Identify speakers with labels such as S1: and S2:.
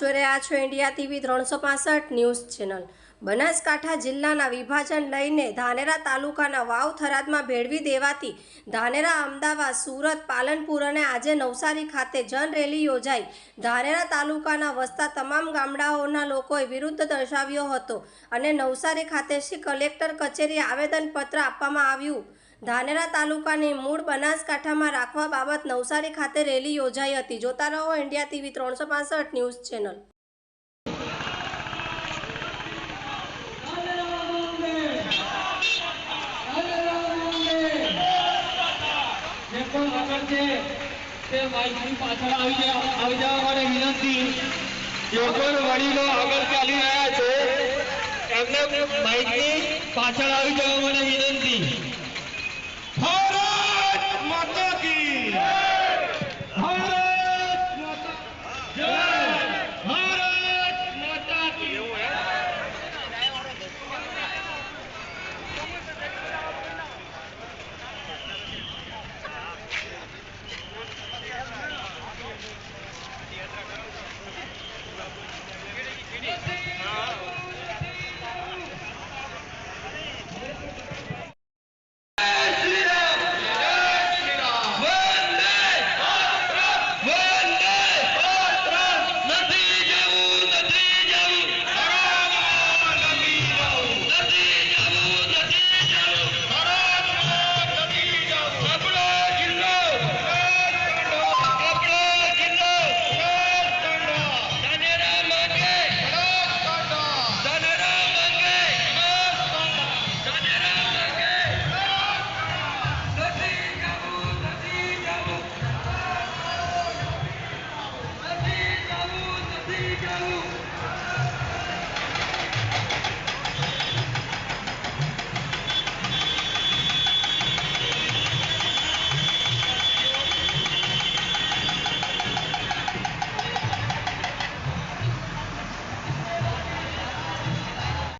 S1: જોઈ રહ્યા છો ઇન્ડિયા ટીવી ત્રણસો પાસઠ ન્યૂઝ ચેનલ. બનાસકાંઠા જિલ્લાના વિભાજન લઈને ધાનેરા તાલુકાના વાવ થરાદમાં ભેળવી દેવાતી ધાનેરા અમદાવાદ, સુરત, પાલનપુર અને આજે નવસારી ખાતે જન રેલી યોજાઈ. ધાનેરા તાલુકાના વસતા તમામ ગામડાઓના લોકોએ વિરુદ્ધ દર્શાવ્યો હતો અને નવસારી ખાતે શ્રી કલેક્ટર કચેરી આવેદનપત્ર આપવામાં આવ્યું. ધાનેરા તાલુકાની મૂળ બનાસકાંઠામાં રાખવા બાબત નવસારી ખાતે રેલી યોજાઈ હતી. જોતા રહો ઇન્ડિયા ટીવી ત્રણસો ન્યૂઝ ચેનલ.
S2: પાછળ આવી જવા માટે વિનંતી